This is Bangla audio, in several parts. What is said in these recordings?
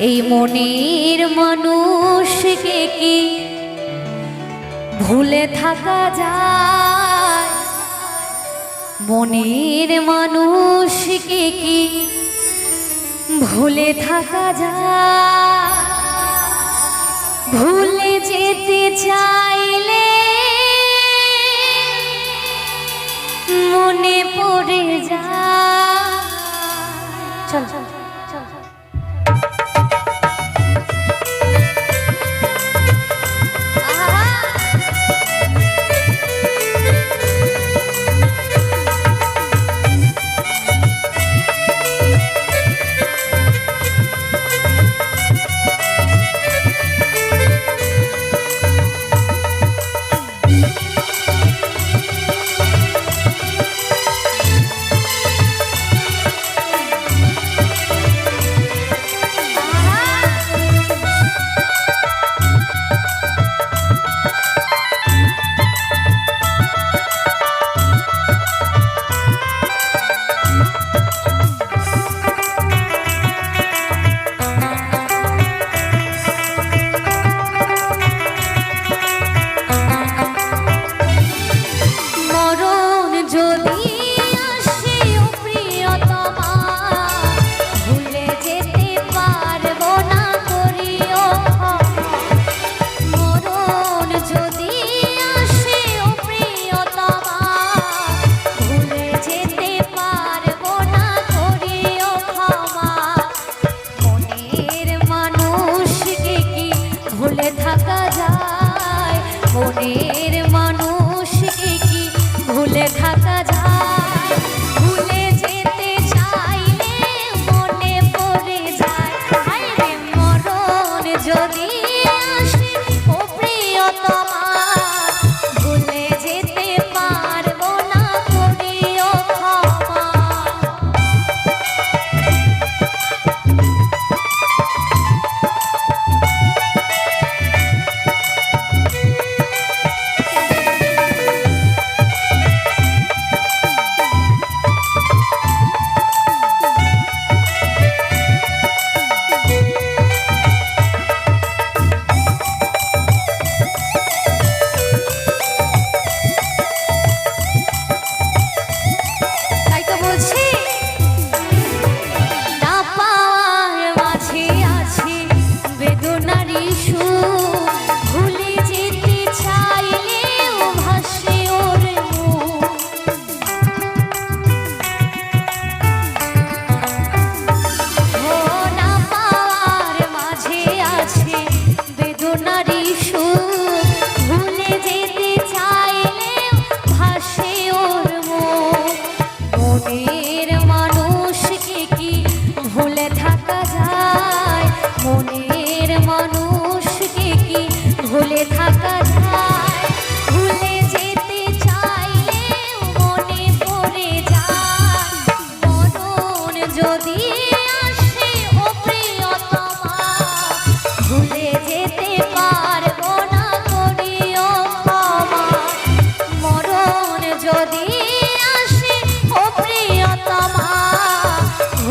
এই মনের মানুষকে কি ভুলে থাকা যায়? মনের মানুষকে কি ভুলে থাকা যায়? ভুলে যেতে চাইলে মনে পড়ে যায়। চল চল।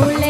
Olé.